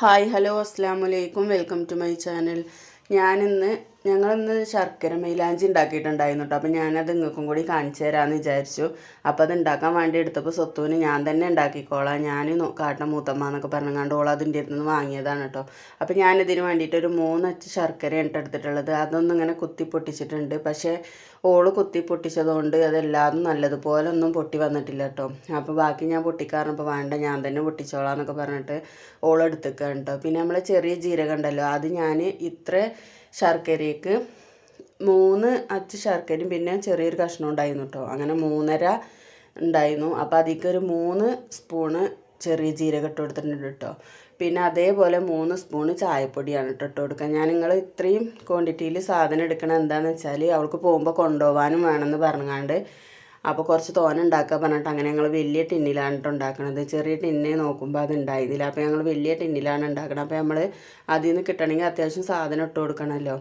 Hi hello അസ്സാം വലൈക്കും welcome to my channel. ഞാനിന്ന് ഞങ്ങളിന്ന് ശർക്കര മൈലാഞ്ചി ഉണ്ടാക്കിയിട്ടുണ്ടായിരുന്നു കേട്ടോ അപ്പോൾ ഞാനത് നിങ്ങൾക്കും കൂടി കാണിച്ചു തരാമെന്ന് വിചാരിച്ചു. അപ്പോൾ അത് ഉണ്ടാക്കാൻ വേണ്ടി എടുത്തപ്പോൾ സ്വത്തുവിന് ഞാൻ തന്നെ ഉണ്ടാക്കിക്കോളാം. ഞാൻ കാട്ട മൂത്തമ്മ എന്നൊക്കെ പറഞ്ഞുകൊണ്ട് ഓൾ അതിന്റെ അടുത്ത് നിന്ന് വാങ്ങിയതാണ് കേട്ടോ അപ്പോൾ ഞാനിതിന് വേണ്ടിയിട്ട് ഒരു മൂന്നച്ച് ശർക്കര എടുത്തിട്ടുള്ളത്. അതൊന്നും ഇങ്ങനെ കുത്തി പൊട്ടിച്ചിട്ടുണ്ട്. പക്ഷേ ഓൾ കുത്തി പൊട്ടിച്ചതുകൊണ്ട് അതെല്ലാതും നല്ലതുപോലെ ഒന്നും പൊട്ടി വന്നിട്ടില്ല കേട്ടോ അപ്പോൾ ബാക്കി ഞാൻ പൊട്ടിക്കാറിനപ്പോൾ വേണ്ട ഞാൻ തന്നെ പൊട്ടിച്ചോളാം എന്നൊക്കെ പറഞ്ഞിട്ട് ഓൾ എടുത്തേക്കാണ് കേട്ടോ പിന്നെ നമ്മൾ ചെറിയ ജീരകം ഉണ്ടല്ലോ അത് ഞാൻ ഇത്ര ശർക്കരയ്ക്ക് മൂന്ന് അച്ച് ശർക്കരയും പിന്നെ ചെറിയൊരു കഷ്ണം ഉണ്ടായിരുന്നു കേട്ടോ അങ്ങനെ മൂന്നര ഉണ്ടായിരുന്നു. അപ്പോൾ അതിലേക്ക് ഒരു മൂന്ന് സ്പൂണ് ചെറിയ ജീരകം ഇട്ട് കൊടുത്തിട്ടുണ്ട് കേട്ടോ പിന്നെ അതേപോലെ മൂന്ന് സ്പൂണ് ചായപ്പൊടിയാണ് കേട്ടോ ഇട്ട് കൊടുക്കുക. ഞാൻ നിങ്ങൾ ഇത്രയും ക്വാണ്ടിറ്റിയിൽ സാധനം എടുക്കണം എന്താണെന്ന് വെച്ചാൽ അവൾക്ക് പോകുമ്പോൾ കൊണ്ടുപോകാനും വേണമെന്ന് പറഞ്ഞാണ്ട് അപ്പോൾ കുറച്ച് തോന ഉണ്ടാക്കുക പറഞ്ഞിട്ട് അങ്ങനെ ഞങ്ങൾ വലിയ ടിന്നിലാണ് കേട്ടോ ഉണ്ടാക്കണത്. ചെറിയ ടിന്നെ നോക്കുമ്പോൾ അത് ഉണ്ടായിരുന്നില്ല അപ്പോൾ ഞങ്ങൾ വലിയ ടിന്നിലാണ് ഉണ്ടാക്കണത്. അപ്പോൾ നമ്മൾ അതിൽ നിന്ന് കിട്ടണമെങ്കിൽ അത്യാവശ്യം സാധനം ഇട്ട് കൊടുക്കണമല്ലോ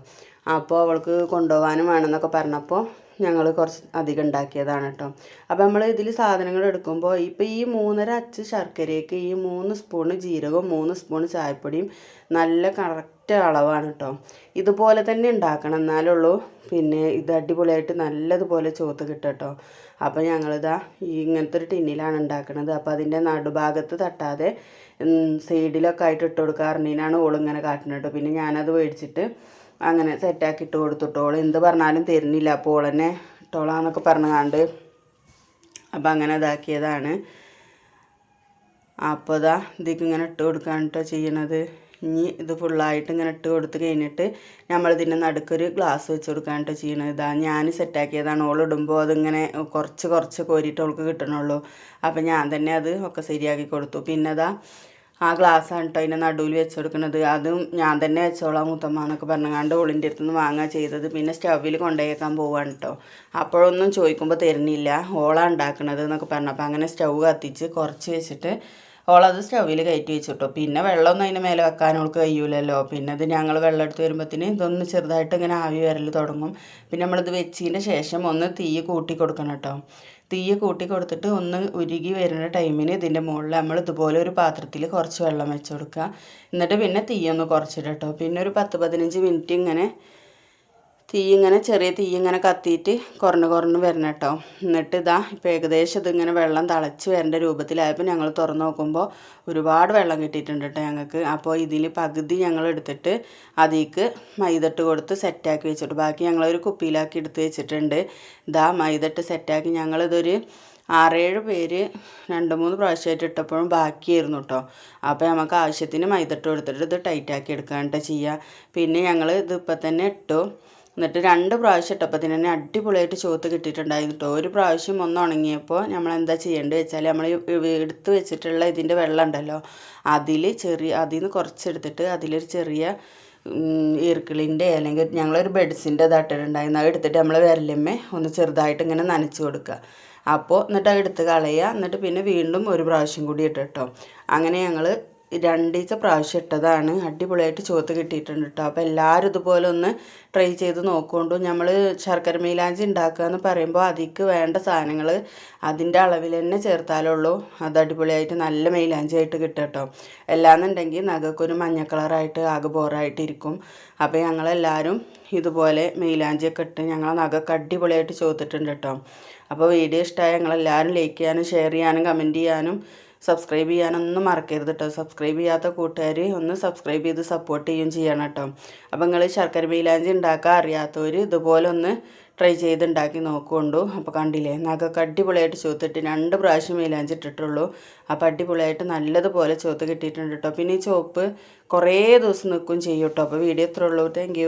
അപ്പോൾ അവൾക്ക് കൊണ്ടുപോകാനും വേണമെന്നൊക്കെ പറഞ്ഞപ്പോൾ ഞങ്ങൾ കുറച്ച് അധികം ഉണ്ടാക്കിയതാണ് കേട്ടോ അപ്പോൾ നമ്മൾ ഇതിൽ സാധനങ്ങൾ എടുക്കുമ്പോൾ ഇപ്പോൾ ഈ മൂന്നര അച്ച് ശർക്കരയ്ക്ക് ഈ മൂന്ന് സ്പൂണ് ജീരകവും മൂന്ന് സ്പൂൺ ചായപ്പൊടിയും നല്ല കറക്റ്റ് അളവാണ് കേട്ടോ ഇതുപോലെ തന്നെ ഉണ്ടാക്കണം എന്നാലേ ഉള്ളൂ. പിന്നെ ഇത് അടിപൊളിയായിട്ട് നല്ലതുപോലെ ചോത്ത് കിട്ടും കേട്ടോ അപ്പോൾ ഞങ്ങളിതാ ഇങ്ങനത്തെ ഒരു ടിന്നിലാണ് ഉണ്ടാക്കുന്നത് അപ്പോൾ അതിന്റെ നടുഭാഗത്ത് തട്ടാതെ സൈഡിലൊക്കെ ആയിട്ട് ഇട്ട് കൊടുക്കാറുണ്ടീനാണ് ഓളിങ്ങനെ കാട്ടുന്നത് കേട്ടോ പിന്നെ ഞാനത് മേടിച്ചിട്ട് അങ്ങനെ സെറ്റാക്കി ഇട്ട് കൊടുത്തിട്ടോൾ എന്ത് പറഞ്ഞാലും തരുന്നില്ല. അപ്പോൾ തന്നെ ഇട്ടോളാന്നൊക്കെ പറഞ്ഞാണ്ട് അപ്പം അങ്ങനെ ഇതാക്കിയതാണ്. അപ്പോൾ ഇതാ ഇതിക്ക് ഇങ്ങനെ ഇട്ട് കൊടുക്കാൻ ചെയ്യണത്. ഇനി ഇത് ഫുള്ളായിട്ട് ഇങ്ങനെ ഇട്ട് കൊടുത്ത് കഴിഞ്ഞിട്ട് നമ്മൾ ഇതിന്റെ നടുക്കൊരു ഗ്ലാസ് വെച്ച് കൊടുക്കാൻ ചെയ്യണത്. ഇതാ ഞാൻ സെറ്റാക്കിയതാണ് ഓൾ ഇടുമ്പോൾ അതിങ്ങനെ കുറച്ച് കുറച്ച് കോരിയിട്ട് അവൾക്ക് കിട്ടണുള്ളൂ. അപ്പം ഞാൻ തന്നെ അത് ഒക്കെ ശരിയാക്കി കൊടുത്തു. പിന്നെ അതാ ആ ഗ്ലാസ്സാണ് കേട്ടോ അതിന്റെ നടുവിൽ വെച്ച് കൊടുക്കുന്നത് അതും ഞാൻ തന്നെ വെച്ചോളാം മുത്തമ്മ എന്നൊക്കെ പറഞ്ഞാണ്ട് ഓളിന്റെ അടുത്ത് നിന്ന് വാങ്ങുക ചെയ്തത്. പിന്നെ സ്റ്റവിൽ കൊണ്ടുപോയേക്കാൻ പോവാണ് കേട്ടോ അപ്പോഴൊന്നും ചോദിക്കുമ്പോൾ തരുന്നില്ല. ഓളാണ് ഉണ്ടാക്കുന്നത് എന്നൊക്കെ പറഞ്ഞു. അപ്പോൾ അങ്ങനെ സ്റ്റൗ കത്തിച്ച് കുറച്ച് വെച്ചിട്ട് ഓളത് സ്റ്റൗവിൽ കയറ്റി വെച്ചിട്ടോ. പിന്നെ വെള്ളമൊന്നും അതിന്റെ മേലെ വെക്കാൻ അവൾക്ക് കഴിയൂലല്ലോ. പിന്നെ ഇത് ഞങ്ങൾ വെള്ളം എടുത്ത് വരുമ്പോഴത്തേന് ഇതൊന്ന് ചെറുതായിട്ട് ഇങ്ങനെ ആവി വരൽ തുടങ്ങും. പിന്നെ നമ്മളിത് വെച്ചതിന് ശേഷം ഒന്ന് തീ കൂട്ടി കൊടുക്കണം കേട്ടോ. തീ കൂട്ടി കൊടുത്തിട്ട് ഒന്ന് ഉരുകി വരുന്ന ടൈമിന് ഇതിന്റെ മുകളിൽ നമ്മൾ ഇതുപോലെ ഒരു പാത്രത്തിൽ കുറച്ച് വെള്ളം വെച്ച് കൊടുക്കുക. എന്നിട്ട് പിന്നെ തീയൊന്ന് ഒന്ന് കുറച്ചിട്ട് കേട്ടോ പിന്നെ ഒരു പത്ത് പതിനഞ്ച് മിനിറ്റ് ഇങ്ങനെ തീ ഇങ്ങനെ ചെറിയ തീ ഇങ്ങനെ കത്തിയിട്ട് കുറഞ്ഞ് കുറഞ്ഞ് വരണം കേട്ടോ. എന്നിട്ട് ഇതാ ഇപ്പോൾ ഏകദേശം ഇതിങ്ങനെ വെള്ളം തിളച്ച് വരേണ്ട രൂപത്തിലായപ്പോൾ ഞങ്ങൾ തുറന്ന് നോക്കുമ്പോൾ ഒരുപാട് വെള്ളം കിട്ടിയിട്ടുണ്ട് കേട്ടോ ഞങ്ങൾക്ക്. അപ്പോൾ ഇതിൽ പകുതി ഞങ്ങൾ എടുത്തിട്ട് അതിലേക്ക് മൈദട്ട് കൊടുത്ത് സെറ്റാക്കി വെച്ചിട്ട്. ബാക്കി ഞങ്ങളൊരു കുപ്പിയിലാക്കി എടുത്ത് വെച്ചിട്ടുണ്ട്. ഇതാ മൈദട്ട് സെറ്റാക്കി. ഞങ്ങളിതൊരു ആറേഴ് പേര് രണ്ട് മൂന്ന് പ്രാവശ്യമായിട്ട് ഇട്ടപ്പോഴും ബാക്കിയായിരുന്നു കേട്ടോ. അപ്പോൾ നമുക്ക് ആവശ്യത്തിന് മൈദട്ട് കൊടുത്തിട്ട് ഇത് ടൈറ്റാക്കി എടുക്കാനായിട്ട് ചെയ്യുക പിന്നെ ഞങ്ങൾ ഇതിപ്പോൾ തന്നെ ഇട്ടു. എന്നിട്ട് രണ്ട് പ്രാവശ്യം ഇട്ടപ്പത്തിന് തന്നെ അടിപൊളിയായിട്ട് ചുവത്ത് കിട്ടിയിട്ടുണ്ടായിരുന്നു കേട്ടോ. ഒരു പ്രാവശ്യം ഒന്ന് ഉണങ്ങിയപ്പോൾ നമ്മൾ എന്താ ചെയ്യേണ്ടത് വെച്ചാൽ നമ്മൾ എടുത്ത് വെച്ചിട്ടുള്ള ഇതിന്റെ വെള്ളം ഉണ്ടല്ലോ അതിൽ ചെറിയ അതിൽ നിന്ന് കുറച്ചെടുത്തിട്ട് അതിലൊരു ചെറിയ ഈർക്കിളിന്റെ അല്ലെങ്കിൽ ഞങ്ങളൊരു ബെഡ്സിന്റെ ഇതായിട്ടുണ്ടായിരുന്നു അത് എടുത്തിട്ട് നമ്മൾ വിരലമ്മേ ഒന്ന് ചെറുതായിട്ട് ഇങ്ങനെ നനച്ച് കൊടുക്കുക. അപ്പോൾ എന്നിട്ട് അത് എടുത്ത് കളയുക. എന്നിട്ട് പിന്നെ വീണ്ടും ഒരു പ്രാവശ്യം കൂടി ഇട്ടിട്ടോ അങ്ങനെ ഞങ്ങൾ രണ്ടീച്ച പ്രാവശ്യം ഇട്ടതാണ്. അടിപൊളിയായിട്ട് ചുവത്ത് കിട്ടിയിട്ടുണ്ട് കേട്ടോ അപ്പോൾ എല്ലാവരും ഇതുപോലെ ഒന്ന് ട്രൈ ചെയ്ത് നോക്കുകൊണ്ടു നമ്മൾ ശർക്കര മീലാഞ്ചി ഉണ്ടാക്കുക എന്ന് പറയുമ്പോൾ അതിക്ക് വേണ്ട സാധനങ്ങൾ അതിന്റെ അളവിൽ തന്നെ ചേർത്താലുള്ളൂ. അത് അടിപൊളിയായിട്ട് നല്ല മൈലാഞ്ചി ആയിട്ട് കിട്ടും കേട്ടോ അല്ലാന്നുണ്ടെങ്കിൽ നഖക്കൊരു മഞ്ഞ കളറായിട്ട് ആകെ ബോറായിട്ടിരിക്കും അപ്പോൾ ഞങ്ങളെല്ലാവരും ഇതുപോലെ മൈലാഞ്ചിയൊക്കെ ഇട്ട് ഞങ്ങളെ നഖമൊക്കെ അടിപൊളിയായിട്ട് ചോത്തിട്ടുണ്ട് കേട്ടോ അപ്പോൾ വീഡിയോ ഇഷ്ടമായ ഞങ്ങളെല്ലാവരും ലൈക്ക് ചെയ്യാനും ഷെയർ ചെയ്യാനും കമന്റ് ചെയ്യാനും സബ്സ്ക്രൈബ് ചെയ്യാനൊന്നും മറക്കരുത് കേട്ടോ സബ്സ്ക്രൈബ് ചെയ്യാത്ത കൂട്ടുകാർ ഒന്ന് സബ്സ്ക്രൈബ് ചെയ്ത് സപ്പോർട്ട് ചെയ്യുകയും ചെയ്യണം കേട്ടോ അപ്പോൾ നിങ്ങൾ ശർക്കര മീലാഞ്ചി ഉണ്ടാക്കാൻ അറിയാത്തവർ ഇതുപോലെ ഒന്ന് ട്രൈ ചെയ്ത് ഉണ്ടാക്കി നോക്കുകൊണ്ടു അപ്പോൾ കണ്ടില്ലേ നഖമൊക്കെ അടിപൊളിയായിട്ട് ചോത്തിട്ട് രണ്ട് പ്രാവശ്യം മീലാഞ്ചി ഇട്ടിട്ടുള്ളൂ. അപ്പോൾ അടിപൊളിയായിട്ട് നല്ലതുപോലെ ചോത്ത് കിട്ടിയിട്ടുണ്ട് കേട്ടോ പിന്നെ ഈ ചോപ്പ് കുറേ ദിവസം നിൽക്കും ചെയ്യും കേട്ടോ അപ്പോൾ വീഡിയോ ഇത്രയുള്ളൂ താങ്ക്